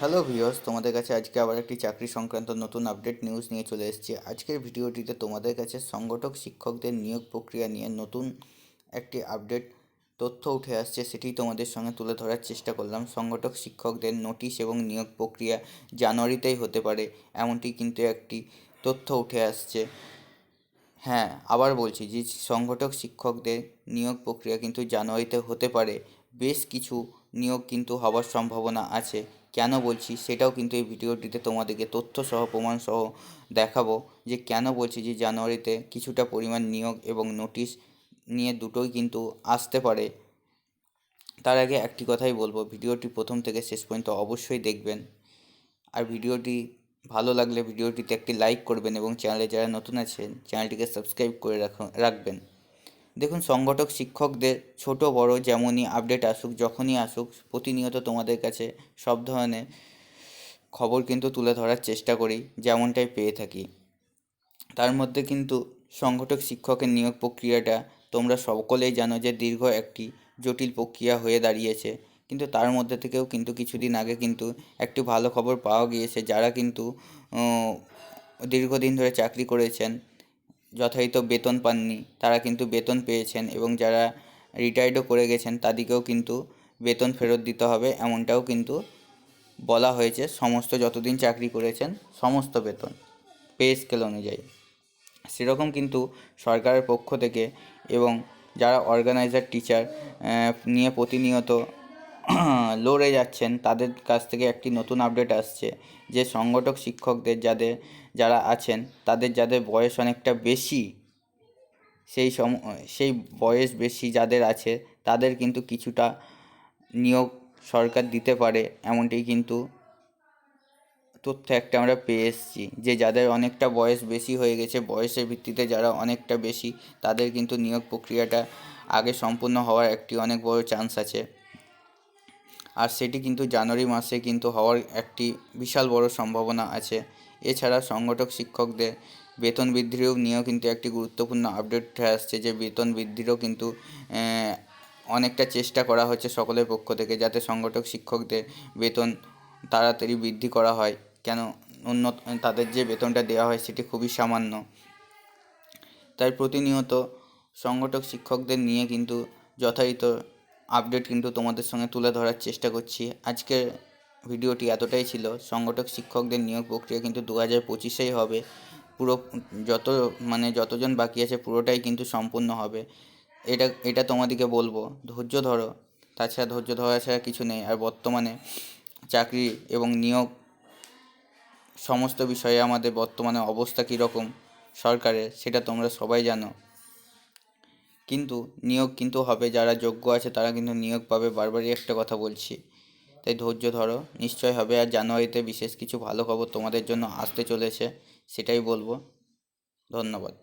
Hello viewers, তোমাদের কাছে আজকে আবার একটি চাকরি সংক্রান্ত নতুন আপডেট নিউজ নিয়ে চলে এসেছি। আজকের ভিডিওটিতে তোমাদের কাছে সংগঠক শিক্ষকদের নিয়োগ প্রক্রিয়া নিয়ে নতুন একটি আপডেট তথ্য উঠে আসছে, সেটি তোমাদের সঙ্গে তুলে ধরার চেষ্টা করলাম। সংগঠক শিক্ষকদের নোটিশ এবং নিয়োগ প্রক্রিয়া জানুয়ারিতেই হতে পারে, এমনটি কিন্তু একটি তথ্য উঠে আসছে। হ্যাঁ আবার বলছি যে সংগঠক শিক্ষকদের নিয়োগ প্রক্রিয়া কিন্তু জানুয়ারিতে হতে পারে, বেশ কিছু নিয়োগ কিন্তু হওয়ার সম্ভাবনা আছে। কেন বলছি সেটাও কিন্তু এই ভিডিওটিতে তোমাদেরকে তথ্য সহ প্রমাণ সহ দেখাবো যে কেন বলছি যে জানুয়ারিতে কিছুটা পরিমাণ নিয়োগ এবং নোটিশ নিয়ে দুটোই কিন্তু আসতে পারে। তার আগে একটি কথাই বলব, ভিডিওটি প্রথম থেকে শেষ পর্যন্ত অবশ্যই দেখবেন। আর ভিডিওটি ভালো লাগলে ভিডিওটিতে একটি লাইক করবেন এবং চ্যানেলে যারা নতুন আছেন, চ্যানেলটিকে সাবস্ক্রাইব করে রাখবেন। দেখুন, সংগঠক, শিক্ষকদের ছোট, বড় যেমনই আপডেট আসুক, যখনই আসুক, প্রতিনিয়ত তোমাদের কাছে সব ধরনের খবর কিন্তু তুলে ধরার চেষ্টা করি, যেমনটাই পেয়ে থাকি। তার মধ্যে কিন্তু সংগঠক, শিক্ষকের নিয়োগ প্রক্রিয়াটা তোমরা সকলেই জানো যে দীর্ঘ একটি জটিল প্রক্রিয়া হয়ে দাঁড়িয়েছে। কিন্তু তার মধ্যে থেকেও কিন্তু কিছুদিন আগে কিন্তু একটি ভালো খবর পাওয়া গিয়েছে, যারা কিন্তু দীর্ঘদিন ধরে চাকরি করেছেন। যথাযথ বেতন পাননি, তারা কিন্তু বেতন পেয়েছেন এবং যারা রিটায়ার্ডও করে গেছেন তাদেরকেও কিন্তু বেতন ফেরত দিতে হবে এমনটাও কিন্তু বলা হয়েছে। সমস্ত যতদিন চাকরি করেছেন, সমস্ত বেতন পে স্কেল অনুযায়ী। সেরকম কিন্তু সরকারের পক্ষ থেকে এবং যারা অর্গানাইজার টিচার নিয়ে প্রতিনিয়ত লড়ে যাচ্ছেন, তাদের কাছ থেকে একটি নতুন আপডেট আসছে যে সংগঠক শিক্ষকদের যাদের যারা আছেন, তাদের যাদের বয়স অনেকটা বেশি, সেই সম, সেই বয়স বেশি যাদের আছে, তাদের কিন্তু কিছুটা নিয়োগ সরকার দিতে পারে, এমনটি কিন্তু তথ্য একটা আমরা পেয়ে এসেছি যে যাদের অনেকটা বয়স বেশি হয়ে গেছে, বয়সের ভিত্তিতে যারা অনেকটা বেশি, তাদের কিন্তু নিয়োগ প্রক্রিয়াটা আগে সম্পূর্ণ হওয়ার একটি অনেক বড় চান্স আছে। আর সেটি কিন্তু জানুয়ারি মাসে কিন্তু হওয়ার একটি বিশাল বড় সম্ভাবনা আছে। এছাড়া সংগঠক শিক্ষকদের বেতন বৃদ্ধিরও নিয়েও কিন্তু একটি গুরুত্বপূর্ণ আপডেট হয়ে আসছে যে বেতন বৃদ্ধিরও কিন্তু অনেকটা চেষ্টা করা হচ্ছে সকলের পক্ষ থেকে যাতে সংগঠক শিক্ষকদের বেতন তাড়াতাড়ি বৃদ্ধি করা হয়। কেন উন্নত, তাদের যে বেতনটা দেওয়া হয় সেটি খুবই সামান্য। তাই প্রতিনিয়ত সংগঠক শিক্ষকদের নিয়ে কিন্তু যথাযথ আপডেট কিন্তু তোমাদের সঙ্গে তুলে ধরার চেষ্টা করছি। আজকের ভিডিওটি এতটাই ছিল, সংগঠক শিক্ষকদের নিয়োগ প্রক্রিয়া কিন্তু দু হাজার পঁচিশেই হবে। পুরো যত মানে যতজন বাকি আছে পুরোটাই কিন্তু সম্পূর্ণ হবে। এটা এটা তোমাদেরকে বলব, ধৈর্য ধরো। তাছাড়া ধৈর্য ধরা ছাড়া কিছু নেই। আর বর্তমানে চাকরি এবং নিয়োগ সমস্ত বিষয়ে আমাদের বর্তমানে অবস্থা কীরকম সরকারের, সেটা তোমরা সবাই জানো। কিন্তু নিয়োগ কিন্তু হবে, যারা যোগ্য আছে তারা কিন্তু নিয়োগ পাবে। বারবারই একটা কথা বলছি। তাই ধৈর্য ধরো, নিশ্চয় হবে। আর জানুয়ারিতে বিশেষ কিছু ভালো খবর তোমাদের জন্য আসতে চলেছে, সেটাই বলব। ধন্যবাদ।